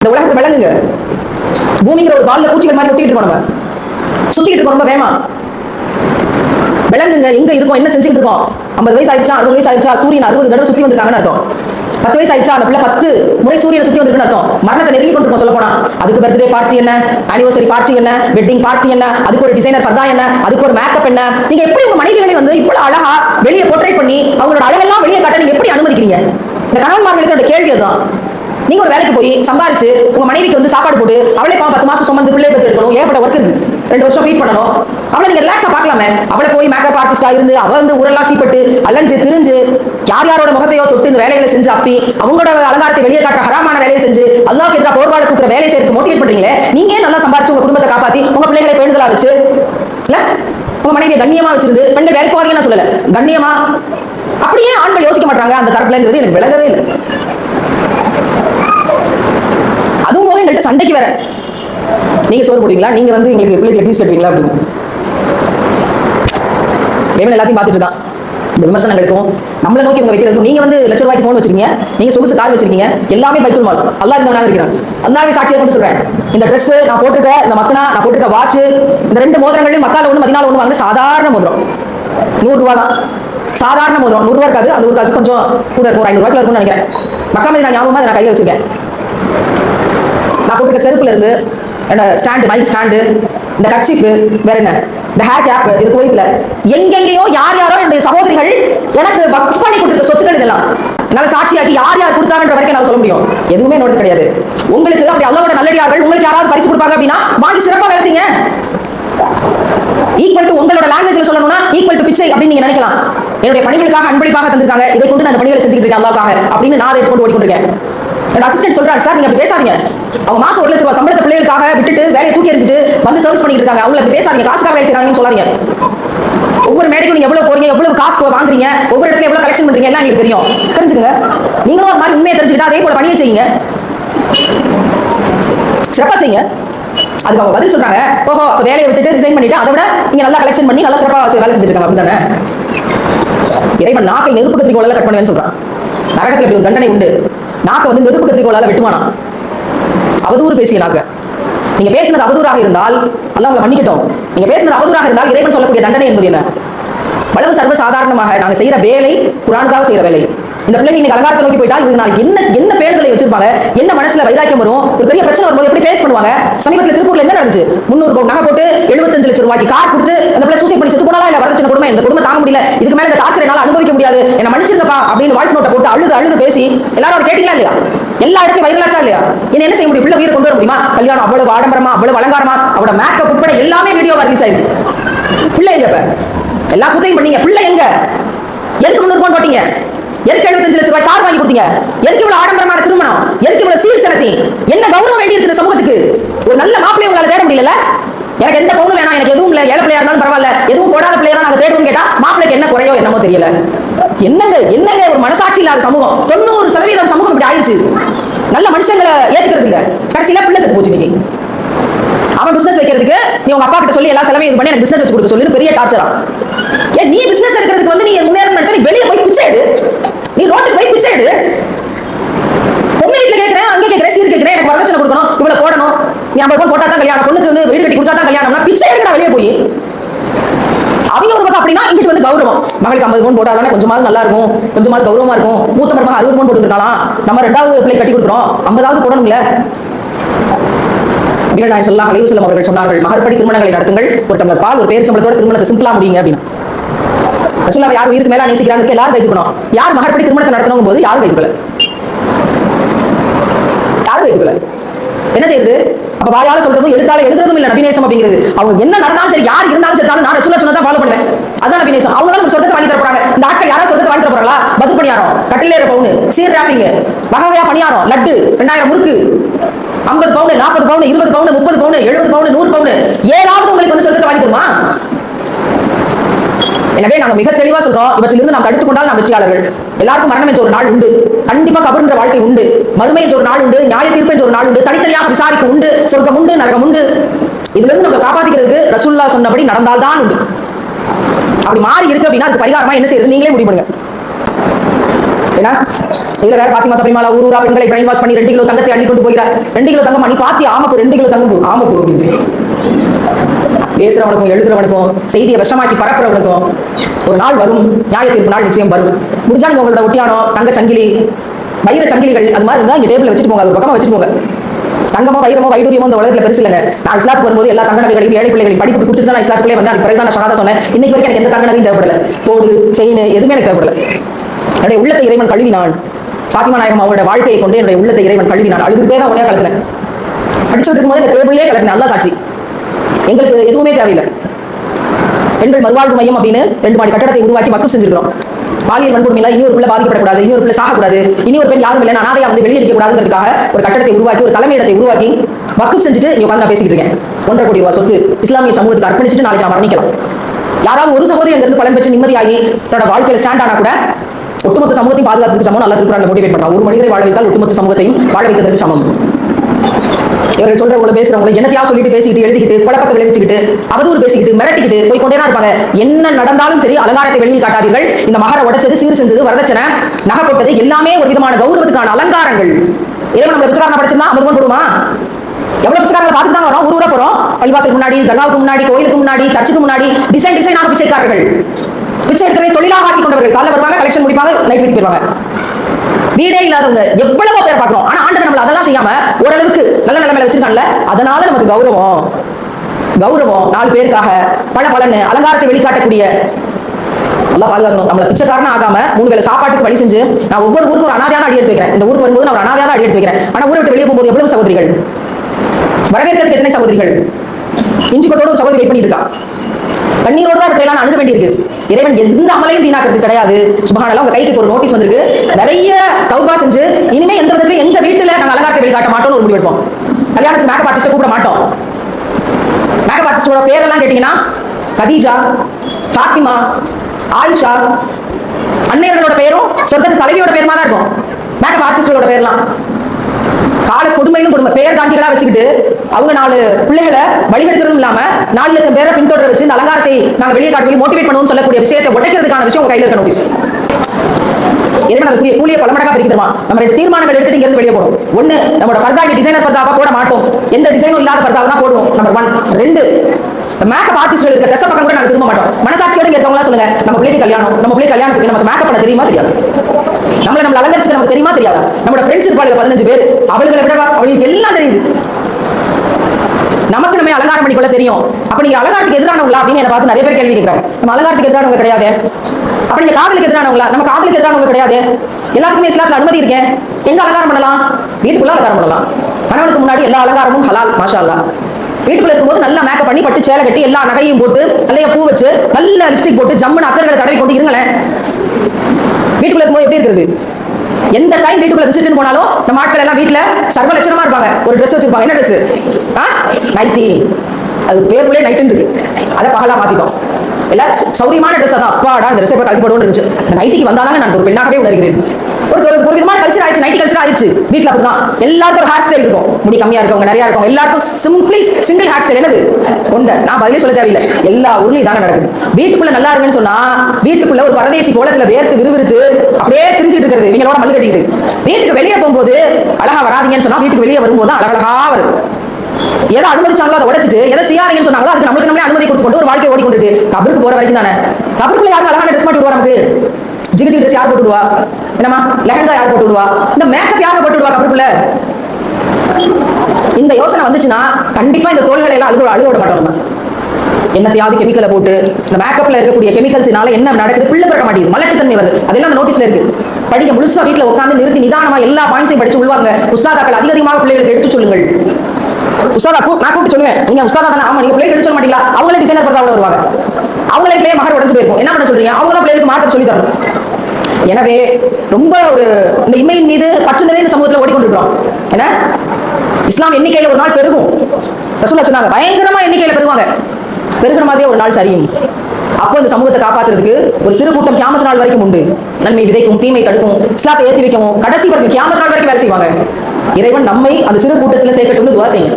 இந்த உலகத்தை விளங்குங்க. பூமிங்கிற ஒரு பால்ல பூச்சிகள் மாதிரி ஒட்டிட்டு இருக்கோம் நம்ம. சுத்திட்டு இருக்கோம் ரொம்ப வேமா விளங்குங்க எங்க இருக்கோம் என்ன செஞ்சுட்டு இருக்கோம்? ஐம்பது வயசு ஆயிடுச்சா அறுபது வயசு ஆயிடுச்சா சூரியன் அறுபது தடவை சுத்தி வந்திருக்காங்கன்னு அர்த்தம். பத்து வயசு ஆயிடுச்சா அந்த பிள்ளை பத்து முறை சூரியனை சுத்தி வந்திருக்குன்னு அர்த்தம். மரணத்தை நெருங்கி கொண்டிருக்கோம் சொல்ல போனா அதுக்கு பர்த்டே பார்ட்டி என்ன? அனிவர்சரி பார்ட்டி என்ன? வெட்டிங் பார்ட்டி என்ன? அதுக்கு ஒரு டிசைனர் ஃபர்தா என்ன? அதுக்கு ஒரு மேக்கப் என்ன? நீங்க எப்படி உங்க மனைவிகளை வந்து இவ்வளவு அழகா வெளியே போர்ட்ரேட் பண்ணி அவங்களோட அழகெல்லாம் வெளியே காட்ட நீங்க எப்படி அனுமதிக்கிறீங்க? இந்த கணவன்மார்களுக்கு என்னோட கேள்வி அதுதான். நீங்க ஒரு வேலைக்கு போய் சம்பாரிச்சு உங்க மனைவிக்கு வந்து சாப்பாடு போட்டு அவளே பாவம் பத்து மாசம் சுமந்து பிள்ளை பத்து எடுக்கணும் ஏகப்பட்ட ஒர்க் இருக்கு. ரெண்டு வருஷம் ஃபீட் பண்ணணும். அவளை நீங்க ரிலாக்ஸா பார்க்கலாமே. அவளை போய் மேக்கப் ஆர்டிஸ்டா இருந்து அவ வந்து ஊரெல்லாம் சீப்பட்டு அலைஞ்சு திரிஞ்சு யார் யாரோட முகத்தையோ தொட்டு இந்த வேலைகளை செஞ்சு அப்பி அவங்களோட அலங்காரத்தை வெளியே காட்ட ஹராமான வேலையை செஞ்சு அல்லாவுக்கு எதிராக போர்வாடு தூக்குற வேலை செய்யறதுக்கு மோட்டிவேட் பண்றீங்களே நீங்க நல்லா சம்பாரிச்சு உங்க குடும்பத்தை காப்பாத்தி உங்க பிள்ளைகளை பேணுதலா வச்சு? இல்ல? உங்க மனைவியை கண்ணியமா வச்சிருந்து பெண்ணை வேலைக்கு போவாதீங்கன்னு நான் சொல்லல. கண்ணியமா? அப்படியே ஆண்கள் யோசிக்க மாட்டாங்க அந்த தரப்புலங்கிறது எனக்கு விளங்கவே இல்லை. எங்கள்கிட்ட சண்டைக்கு வர. நீங்க சோறு போடுவீங்களா? நீங்க வந்து எங்களுக்கு பிள்ளைகளுக்கு ஃபீஸ் கட்டுவீங்களா அப்படின்னு. இவன் எல்லாத்தையும் பார்த்துட்டு இருக்கான். இந்த விமர்சனங்களுக்கும் நம்மளை நோக்கி உங்க வைக்கிறதுக்கும் நீங்க வந்து லட்ச ரூபாய்க்கு போன் வச்சிருக்கீங்க. நீங்க சொகுசு கார் வச்சிருக்கீங்க. எல்லாமே பைத்துல் மால். அல்லாஹ் இருந்தவனாக இருக்கிறான். அல்லாஹ்வே சாட்சியை கொண்டு சொல்றேன். இந்த ட்ரெஸ் நான் போட்டிருக்க இந்த மக்கனா நான் போட்டிருக்க வாட்ச் இந்த ரெண்டு மோதிரங்களையும் மக்கால ஒன்று மதினால ஒன்று வாங்க சாதாரண மோதிரம். நூறு ரூபா தான். சாதாரண மோதிரம். நூறு ரூபா இருக்காது. அந்த ஒரு காசு கொஞ்சம் கூட இருக்கும். ஒரு ஐநூறு ரூபாய்க்குள்ள இருக்கும்னு நினைக்கிறேன். மக்கா மதினா ஞாபகமா நான் கையில் வச்சிருக்கேன். போட்டுக்க செருப்புல இருந்து ஸ்டாண்டு மைக் ஸ்டாண்டு இந்த கட்சிஃப் வேற என்ன இந்த ஹேர் கேப் இது கோயில்ல எங்கெங்கேயோ யார் யாரோ என்னுடைய சகோதரிகள் எனக்கு வக்ஃப் பண்ணி கொடுத்துருக்க சொத்துக்கள் இதெல்லாம். என்னால சாட்சியாக்கி யார் யார் கொடுத்தாங்கன்ற வரைக்கும் என்னால சொல்ல முடியும். எதுவுமே நோட்டு கிடையாது. உங்களுக்கு அப்படி அல்லாவோட நல்லடியார்கள் உங்களுக்கு யாராவது பரிசு கொடுப்பாங்க அப்படின்னா வாங்கி சிறப்பா வேலை செய்யுங்க. ஈக்குவல் டு உங்களோட லாங்குவேஜ்ல சொல்லணும்னா ஈக்குவல் டு பிச்சை அப்படின்னு நீங்க நினைக்கலாம். என்னுடைய பணிகளுக்காக அன்பளிப்பாக தந்திருக்காங்க. இதை கொண்டு நான் பணிகளை செஞ்சுக்கிட்டு இருக்கேன் அல்லாவுக்காக அப்படின்னு நான் அதை கொண்டு ஓடிக்கொண்டிருக்கேன். என்னோட அசிஸ்டன்ட் சொல்றாரு சார் நீங்க அப்படி பேசாதீங்க. அவங்க மாசம் ஒரு லட்ச ரூபாய் சம்பளத்தை பிள்ளைகளுக்காக விட்டுட்டு வேலையை தூக்கி எறிஞ்சிட்டு வந்து சர்வீஸ் பண்ணிட்டு இருக்காங்க. அவங்கள பேசாதீங்க. காசுக்காக வேலை செய்யறாங்கன்னு சொல்லாதீங்க. ஒவ்வொரு மேடைக்கும் நீங்க எவ்வளவு போறீங்க எவ்வளவு காசு வாங்குறீங்க ஒவ்வொரு இடத்துல எவ்வளவு கலெக்ஷன் பண்றீங்க எல்லாம் எங்களுக்கு தெரியும். தெரிஞ்சுங்க நீங்களும் அது மாதிரி உண்மையை தெரிஞ்சுக்கிட்டா அதே போல பணியை செய்யுங்க. சிறப்பா செய்யுங்க. அதுக்கு அவங்க பதில் சொல்றாங்க. ஓஹோ அப்ப வேலையை விட்டுட்டு ரிசைன் பண்ணிட்டு அதை விட நீங்க நல்லா கலெக்ஷன் பண்ணி நல்லா சிறப்பா வேலை செஞ்சிருக்காங்க இருக்காங்க. அப்படிதானே இறைவன் நாக்கை நெருப்பு கத்திரிக்கோளால கட் பண்ணுவேன்னு சொல்றான். நரகத்தில் இப்படி ஒரு தண்டனை உண்டு. நாக்கை வந்து நெருப்பு கத்திரிக்கோளால வெட்டுவானா அவதூறு பேசிய நாக்க. நீங்க பேசினது அவதூறாக இருந்தால் அல்லாஹ் உங்களை மன்னிக்கட்டும். நீங்க பேசினது அவதூறாக இருந்தால் இறைவன் சொல்லக்கூடிய தண்டனை என்பது என்ன? வளவு சர்வ சாதாரணமாக நாங்க செய்யற வேலை குரானுக்காக செய்யற வேலை. இந்த பிள்ளைங்க இன்னைக்கு அலங்காரத்தை நோக்கி போயிட்டா இவங்க நாளைக்கு என்ன என்ன பேடுதலை வச்சிருப்பாங்க? என்ன மனசுல வைராக்கியம் வரும்? ஒரு பெரிய பிரச்சனை வரும்போது எப்படி ஃபேஸ் பண்ணுவாங்க? சமீபத்தில் திருப்பூர்ல என்ன நடந்துச்சு? முன்னூறு பவுன் நகை போட்டு எழுபத்தஞ்சு லட்சம் ரூபாய்க்கு கார் கொடுத்து அந்த பிள்ளை சூசைட் பண்ணி செத்து போனாலா இல்ல வரதட்சணை குடும்பம் இந்த குடும்பம் தாங்க முடியல. இதுக்கு மேல இந்த டார்ச்சர் என்னால அனுபவிக்க முடியாது. என்ன மன்னிச்சிருக்கப்பா அப்படின்னு வாய்ஸ் நோட்டை போட்டு அழுது அழுது பேசி எல்லாரும் அவர் கேட்டீங்களா இல்லையா? எல்லா இடத்தையும் வைரலாச்சா இல்லையா? என்ன என்ன செய்ய முடியும்? பிள்ளை உயிரை கொண்டு வர முடியுமா? கல்யாணம் அவ்வளவு ஆடம்பரமா அவ்வளவு அலங்காரமா அவட மேக்கப் உட்பட எல்லாமே வீடியோ ரிலீஸ் ஆயிருக்கு. பிள்ளை எங்க எல்லா குத்தையும் பண்ணீங்க. பிள்ளை எங்க? எதுக்கு முன்னூறு பவுன் போட்டீங்க? எதுக்கு எழுபத்தஞ்சு லட்சம் ரூபாய் கார் வாங்கி கொடுத்தீங்க? எதுக்கு இவ்வளவு ஆடம்பரமான திருமணம்? எதுக்கு இவ்வளவு சீர் செனத்தி என்ன கௌரவம் வேண்டி இருக்கு சமூகத்துக்கு? ஒரு நல்ல மாப்பிள்ளை உங்களால தேட முடியல எனக்கு எந்த பவுனும் வேணாம் எனக்கு எதுவும் இல்ல. ஏழை பிள்ளையா இருந்தாலும் பரவாயில்ல. எதுவும் போடாத பிள்ளையா நாங்க தேடுவோம் கேட்டா மாப்பிள்ளைக்கு என்ன குறையோ என்னமோ தெரியல. என்னங்க என்னங்க ஒரு மனசாட்சி இல்லாத சமூகம்? தொண்ணூறு சதவீதம் சமூகம் இப்படி ஆயிடுச்சு. நல்ல மனுஷங்களை ஏத்துக்கிறது இல்ல. கடைசியில பிள்ளை செத்து போச்சு இன்னைக்கு. அவன் பிசினஸ் வைக்கிறதுக்கு நீ உங்க அப்பா கிட்ட சொல்லி எல்லா செலவையும் இது பண்ணி எனக்கு பிசினஸ் வச்சு கொடுக்க சொல்லி பெரிய டார்ச்சரா ஏன் நீ பிசினஸ் எடுக்கிறதுக்கு வந்து நீ முன்னேற நினைச்சா நீ வெளியே போய் பிச்சை எடு நீ ரோட்டுக்கு போய் பிச்சை எடு பொண்ணு வீட்டுல கேட்கிறேன் அங்கே கேட்கிறேன் சீர் கேட்கிறேன் எனக்கு வரதட்சணை கொடுக்கணும் இவ்வளவு போடணும் நீ ஐம்பது போட்டா தான் கல்யாணம் பொண்ணுக்கு வந்து வீடு கட்டி கொடுத்தா தான் கல்யாணம்னா பிச்சை எடுக்கடா வெளியே போய். அவங்க ஒரு பக்கம் அப்படின்னா இங்கிட்டு வந்து கௌரவம். மகளுக்கு ஐம்பது பவுன் போட்டாலும் கொஞ்சமாவது நல்லா இருக்கும் கொஞ்சமாவது கௌரவமா இருக்கும். மூத்த மருமக அறுபது பவுன் போட்டுருக்கலாம் நம்ம ரெண்டாவது பிள்ளை கட்டி கொடுக்குறோம். ஐம்பதாவது போடணும்ல. நபிகள் நாயகம் அலைவு அலைஹி அவர்கள் சொன்னார்கள் மகர்படி திருமணங்களை நடத்துங்கள். ஒரு டம்ளர் பால் ஒரு பேரிச்சம்பளத்தோட திருமணத்தை சிம்பிளா முடியுங்க அப்படின்னு. ரசூலுல்லாஹ் யார் உயிருக்கு மேல நேசிக்கிறாங்க எல்லாரும் கைதுக்கணும் யார் மகர்படி திருமணத்தை நடத்தணும் போது யாரும் கைதுக்கல யாரும் கைதுக்கல என்ன செய்யுது அப்ப வாயால சொல்றதும் எடுத்தால எழுதுறதும் இல்ல நபிநேசம் அப்படிங்கிறது. அவங்க என்ன நடந்தாலும் சரி யார் இருந்தாலும் சரி நான் ரசூலா சொன்னா ஃபாலோ பண்ணுவேன். அதான் நபிநேசம் அவங்க தான் சொர்க்கத்தை வாங்கி தர போறாங்க இந்த ஆட்கள் யாரா சொர்க்கத்தை வாங்கி தர போறாங்களா பதில் பணியாரம் கட்டிலேற பவுனு. சீர் ராப்பிங்க வகை வகையா பணியாரம். லட்டு. ரெண்டாயிரம் முறுக்கு. ஐம்பது பவுன் நாற்பது பவுன் இருபது பவுன் முப்பது பவுன் எழுபது பவுன் நூறு பவுன். ஏதாவது உங்களுக்கு வந்து சொர்க்கத்தை வாங்கி தருமா? எனவே நாங்க மிக தெளிவா சொல்றோம். இவற்றிலிருந்து நாம் தடுத்துக் கொண்டால் நாம் வெற்றியாளர்கள். எல்லாருக்கும் மரணம் என்ற ஒரு நாள் உண்டு. கண்டிப்பா கபருன்ற வாழ்க்கை உண்டு. மறுமை என்ற ஒரு நாள் உண்டு. நியாய தீர்ப்பு என்ற ஒரு நாள் உண்டு. தனித்தனியாக விசாரிப்பு உண்டு. சொர்க்கம் உண்டு நரகம் உண்டு. இதுல இருந்து நம்ம காப்பாத்திக்கிறதுக்கு ரசுல்லா சொன்னபடி நடந்தால்தான் உண்டு. அப்படி மாறி இருக்கு அப்படின்னா அதுக்கு பரிகாரமா என்ன செய்யறது? நீங்களே முடிவு பண்ணுங்க. ஏன்னா இதுல வேற பாத்திமா சபரிமாலா ஊர் ஊரா பெண்களை பிரைன் வாஷ் பண்ணி ரெண்டு கிலோ தங்கத்தை அள்ளி கொண்டு போகிறார். ரெண்டு கிலோ தங்கம் அணி பாத்தி ஆமப்பு ரெண்டு கிலோ தங்கம் ஆமப்பு அப்படின்னு பேசுறவனுக்கும் எழுதுறவனுக்கும் செய்தியை விஷமாக்கி பரப்புறவனுக்கும் ஒரு நாள் வரும் நியாயத்திற்கு நாள் நிச்சயம் வரும். முடிஞ்சா நீங்க உங்களோட ஒட்டியானோ தங்க சங்கிலி வைர சங்கிலிகள் அது மாதிரி இருந்தா இங்க டேபிள் வச்சுட்டு போங்க அது பக்கமா வச்சுட்டு போங்க. தங்கமோ வைரமோ வைடூரியமோ இந்த உலகத்துல பெருசு இல்லைங்க. நான் இஸ்லாத்துக்கு வரும்போது எல்லா தங்க நகைகளையும் ஏழை பிள்ளைகளின் படிப்புக்கு கொடுத்துட்டு தான் நான் இஸ்லாத்துக்குள்ளே வந்து அது பிறகு தான் நான் ஷஹாதா சொன்னேன். இன்னைக்கு வரைக்கும் எனக்கு எந்த தங்க நகையும் தேவைப்படல. தோடு செயின் எதுவுமே எனக்கு தேவைப்படல. என்னுடைய உள்ளத்தை இறைவன் கழுவினான். சாத்திமா நாயகம் அவரோட வாழ்க்கையை கொண்டு என்னுடைய உள்ளத்தை இறைவன் கழுவினான். அழுதுகிட்டே தான் உடனே கலத்துறேன் படிச்சுட்டு இருக்கும்போது இந்த டேபிளே கலக்கு நல்லா சாட்சி. எங்களுக்கு எதுவுமே தேவையில்லை. பெண்கள் மறுவாழ்வு மையம் அப்படின்னு ரெண்டு மாடி கட்டடத்தை உருவாக்கி வக்கம் செஞ்சிருக்கிறோம். பாலியல் வன்கொடுமையில இனி ஒரு பிள்ளை பாதிக்கப்படக்கூடாது இனி ஒரு பிள்ளை சாகக்கூடாது இனி ஒரு பெண் யாரும் இல்லை அனாதையா வந்து வெளியே கூடாதுங்கிறதுக்காக ஒரு கட்டடத்தை உருவாக்கி ஒரு தலைமையிடத்தை உருவாக்கி வக்கு செஞ்சுட்டு இங்க உட்காந்து நான் பேசிக்கிட்டு இருக்கேன். ஒன்றரை கோடி ரூபாய் சொத்து இஸ்லாமிய சமூகத்துக்கு அர்ப்பணிச்சுட்டு நாளைக்கு நான் மரணிக்கலாம். யாராவது ஒரு சகோதரி அங்கிருந்து பலன் பெற்று நிம்மதியாகி தன்னோட வாழ்க்கையில ஸ்டாண்ட் ஆனா கூட ஒட்டுமொத்த சமூகத்தையும் பாதுகாத்துக்கு சமம் நல்லா திருக்குறாங்க மோட்டிவேட் பண்றான். ஒரு மனிதரை வாழ வைத்தால் ஒட்டுமொத்த சமூகத்தையும் வாழ வைக்கிறதுக்கு சமம். இவர்கள் சொல்றவங்கள பேசுறவங்க என்னத்தையா சொல்லிட்டு பேசிக்கிட்டு எழுதிக்கிட்டு குழப்பத்தை விளைவிச்சுக்கிட்டு அவதூறு பேசிக்கிட்டு மிரட்டிக்கிட்டு போய் கொண்டே தான் இருப்பாங்க. என்ன நடந்தாலும் சரி அலங்காரத்தை வெளியில் காட்டாதீர்கள். இந்த மகர உடைச்சது சீர் செஞ்சது வரதட்சணை நகை போட்டது எல்லாமே ஒரு விதமான கௌரவத்துக்கான அலங்காரங்கள். இறைவன் நம்ம பிச்சைக்காரனா படிச்சிருந்தா ஐம்பது போடுமா? எவ்வளவு பிச்சைக்காரங்க பார்த்துட்டு தான் வரோம்? ஊர் ஊரா போறோம். பள்ளிவாசல் முன்னாடி தர்காவுக்கு முன்னாடி கோயிலுக்கு முன்னாடி சர்ச்சுக்கு முன்னாடி டிசைன் டிசைனாக பிச்சைக்காரர்கள். பிச்சை எடுக்கிறதை தொழிலாக ஆக்கி கொண்டவர்கள். காலைல வருவாங்க கலெக்ஷன் முடிப்பாங்க நைட் வீட்டுக்கு போயிருவாங்க. வீடே இல்லாதவங்க எவ்வளவோ பேர் பார்க்கிறோம். ஆனா ஆண்டவர் நம்மள அதெல்லாம் செய்யாம ஓரளவுக்கு நல்ல நிலைமையில வச்சிருக்காங்கல்ல அதனால நமக்கு கௌரவம். கௌரவம் நாலு பேருக்காக பல பலன்னு அலங்காரத்தை வெளிக்காட்டக்கூடிய நல்லா பாதுகாக்கணும். நம்மள பிச்சைக்காரனா ஆகாம மூணு வேலை சாப்பாட்டுக்கு வழி செஞ்சு நான் ஒவ்வொரு ஊருக்கு ஒரு அனாதையாக அடி எடுத்து வைக்கிறேன். இந்த ஊருக்கு வரும்போது நான் ஒரு அனாதையாக அடி எடுத்து வைக்கிறேன். ஆனா ஊரை விட்டு வெளியே போகும்போது எவ்வளவு சகோதரிகள்? வரவேற்கிறதுக்கு எத்தனை சகோதரிகள்? இஞ்சி கொத்தோட ஒரு சகோதரி வெயிட் பண்ணிட்டு இருக்கா. கண்ணீரோடு தான் இவற்றையெல்லாம் அணுக வேண்டியிருக்கு. இறைவன் எந்த அமலையும் வீணாக்குறது கிடையாது. சுபஹானல்லாஹ் உங்க கைக்கு ஒரு நோட்டீஸ் வந்திருக்கு. நிறைய தௌபா செஞ்சு இனிமே எந்த விதத்துல எங்க வீட்டுல நாங்க அலங்காரத்தை வெளிக்காட்ட மாட்டோம்னு ஒரு முடிவு எடுப்போம். கல்யாணத்துக்கு மேக்கப் ஆர்டிஸ்ட கூப்பிட மாட்டோம். மேக்கப் ஆர்டிஸ்டோட பேரெல்லாம் கேட்டீங்கன்னா கதீஜா ஃபாத்திமா ஆயிஷா அன்னையர்களோட பேரும் சொர்க்கத்து தலைவியோட பேருமா தான் இருக்கும். மேக்கப் ஆர்டிஸ்டோட பேர்லாம். கால கொடுமைன்னு கொடுமை பெயர் காண்டிகளா வச்சுக்கிட்டு அவங்க நாலு பிள்ளைகளை வழிகெடுக்கிறதும் இல்லாம நாலு லட்சம் பேரை பின்தொடர வச்சு இந்த அலங்காரத்தை நாங்க வெளியே காட்டி மோட்டிவேட் பண்ணுவோம் சொல்லக்கூடிய விஷயத்தை உடைக்கிறதுக்கான விஷயம் உங்க கையில இருக்க நோட்டீஸ் இறைவன் அதுக்குரிய கூலிய பல மடங்கா பிரிக்க தருவான். நம்ம ரெண்டு தீர்மானங்கள் எடுத்துட்டு இங்க இருந்து வெளியே போடும் ஒண்ணு நம்மளோட ஃபர்தா டிசைனர் ஃபர்தாவா போட மாட்டோம். எந்த டிசைனும் இல்லாத ஃபர்தாவை தான் போடுவோம். நம்பர் ஒன் ரெண்டு மேக்கப் ஆர்டிஸ்ட் இருக்க தசை பக்கம் கூட நாங்க திரும்ப மாட்டோம். மனசாட்சியோட இங்க இருக்கவங்களா சொல்லுங்க நம்ம பிள்ளைக்கு கல்யாணம் நம்ம பிள்ளை கல்யாணத்துக்கு நமக்கு மேக்கப் பண்ண தெரியுமா தெரியாது? நம்மள நம்ம அலங்கரிச்சுக்க நமக்கு தெரியுமா தெரியாதா? நம்மளோட ஃப்ரெண்ட்ஸ் இருப்பாங்க பதினஞ்சு பேர். அவளுகளை விட அவளுக்கு எல்லாம் தெரியுது. நமக்கு நம்ம அலங்காரம் பண்ணிக்கொள்ள தெரியும். அப்ப நீங்க அலங்காரத்துக்கு எதிரானவங்களா அப்படின்னு என்ன பார்த்து நிறைய பேர் கேள்வி கேட்கிறாங்க. நம்ம அலங்காரத்துக்கு எதிரானவங்க கிடையாது. அப்ப நீங்க காதலுக்கு எதிரானவங்களா? நம்ம காதலுக்கு எதிரானவங்க கிடையாது. எல்லாருக்குமே இஸ்லாத்துல அனுமதி இருக்கேன் எங்க அலங்காரம் பண்ணலாம்? வீட்டுக்குள்ள அலங்காரம் பண்ணலாம். கணவனுக்கு முன்னாடி எல்லா அலங்காரமும் ஹலால் மாஷா அல்லாஹ் வீட்டுக்குள்ள இருக்கும்போது நல்லா மேக்கப் பண்ணி பட்டு சேலை கட்டி எல்லா நகையும் போட்டு தலைய பூ வச்சு நல்ல லிப்ஸ்டிக் போட்டு ஜம்முன்னு அக்கர்களை தடவி கொண்டு இருங்களேன். வீட்டுக்குள்ள இருக்கும்போது எப்படி இருக்குது எந்த டைம் வீட்டுக்குள்ள விசிட்னு போனாலும் நம்ம ஆட்கள் எல்லாம் வீட்டுல சர்வ லட்சணமா இருப்பாங்க. ஒரு ட்ரெஸ் வச்சிருப்பாங்க. என்ன ட்ரெஸ் நைட்டி அது பேருக்குள்ளே நைட்டுன்னு இருக்கு. அதை பகலா மாத்திட்டோம். எல்லாம் சௌரியமான ட்ரெஸ் அதான் அப்பாடா இந்த ட்ரெஸ் கழிப்பு போடுவோம் இருந்துச்சு. நைட்டிக்கு வந்தாலும் நான் ஒரு பெண்ணாகவே உணர்கிறேன். ஒரு ஒரு ஒரு விதமான கல்ச்சர் ஆயிடுச்சு. நைட்டி கல்ச்சர் ஆயிடுச்சு. வீட்டில் அப்படிதான் எல்லாருக்கும் ஒரு ஹேர் ஸ்டைல் இருக்கும். முடி கம்மியா இருக்கவங்க நிறைய இருக்கும். எல்லாருக்கும் சிம்பிளி சிங்கிள் ஹேர் ஸ்டைல் என்னது? ஒன்று நான் பதிலே சொல்ல தேவையில்லை. எல்லா ஊர்லயும் தாங்க நடக்குது. வீட்டுக்குள்ள நல்லா இருக்குன்னு சொன்னா வீட்டுக்குள்ள ஒரு பரதேசி கோலத்துல வேர்த்து விறுவிறுத்து அப்படியே திரிஞ்சுட்டு இருக்கிறது. இவங்களோட மல்லு கட்டிக்கிட்டு. வீட்டுக்கு வெளியே போகும்போது அழகா வராதீங்கன்னு சொன்னா வீட்டுக்கு வெளியே வரும்போது தான் அழகழகா வருது. எதை அனுமதிச்சாங்களோ அதை உடைச்சிட்டு எதை செய்யாதீங்கன்னு சொன்னாங்களோ அதுக்கு நம்மளுக்கு நம்மளே அனுமதி கொடுத்து கொண்டு ஒரு வாழ்க்கை ஓடிக்கொண்டு கபருக்கு போற வரைக்கும் தானே. கபருக்குள்ள யாரும் அழகான ட்ரெஸ் மாட்டி விடுவா நமக்கு? ஜிகு ஜிகு ட்ரெஸ் யார் போட்டு விடுவா? என்னமா லெஹங்கா யார் போட்டு விடுவா? இந்த மேக்கப் யார் போட்டு விடுவா கபருக்குள்ள? இந்த யோசனை வந்துச்சுன்னா கண்டிப்பா இந்த தோள்களை எல்லாம் அழுக அழுக விட மாட்டோம் நம்ம. என்னத்தையாவது கெமிக்கலை போட்டு இந்த மேக்கப்ல இருக்கக்கூடிய கெமிக்கல்ஸ்னால என்ன நடக்குது? பிள்ளை பிறக்க மாட்டேங்குது. மலட்டுத்தன்மை வருது. அதெல்லாம் அந்த நோட்டீஸ்ல இருக்கு. படிக்க முழுசா வீட்டுல உட்காந்து நிறுத்தி நிதானமா எல்லா பாயிண்ட்ஸையும் படிச்சு உள்வாங்க. உஸ்தாதாக்கள் அதிக அதிகமாக பிள்ளைகளுக்கு எடுத்து சொல்லுங்கள். உஸ்தாதா நான் கூப்பிட்டு சொல்லுவேன். நீங்க உஸ்தாதா தானே? ஆமா நீங்க பிளேட் எடுத்து சொல்ல மாட்டீங்களா? அவங்களே டிசைனர் பொறுத்த வருவாங்க. அவங்களே பிள்ளைய மகர் உடஞ்சு போயிருக்கும். என்ன பண்ண சொல்றீங்க? அவங்க தான் மாற்ற மார்க்கெட் சொல்லி தரணும். எனவே ரொம்ப ஒரு இந்த இமையின் மீது பற்று நிறைந்த சமூகத்துல ஓடிக்கொண்டிருக்கிறோம். என்ன? இஸ்லாம் எண்ணிக்கையில ஒரு நாள் பெருகும். ரசூலா சொன்னாங்க பயங்கரமா எண்ணிக்கையில பெருவாங்க. பெருகிற மாதிரியே ஒரு நாள் சரியும். அப்போ இந்த சமூகத்தை காப்பாத்துறதுக்கு ஒரு சிறு கூட்டம் கியாமத்து நாள் வரைக்கும் உண்டு. நன்மை விதைக்கும் தீமை தடுக்கும் இஸ்லாத்தை ஏற்றி வைக்கவும் கடைசி வரைக்கும் கியாமத்து நாள் வரைக்கும் வேலை செய்வாங்க. இறைவன் நம்மை அந்த சிறு கூட்டத்தில் சேர்க்கட்டும்னு துவா செய்யும்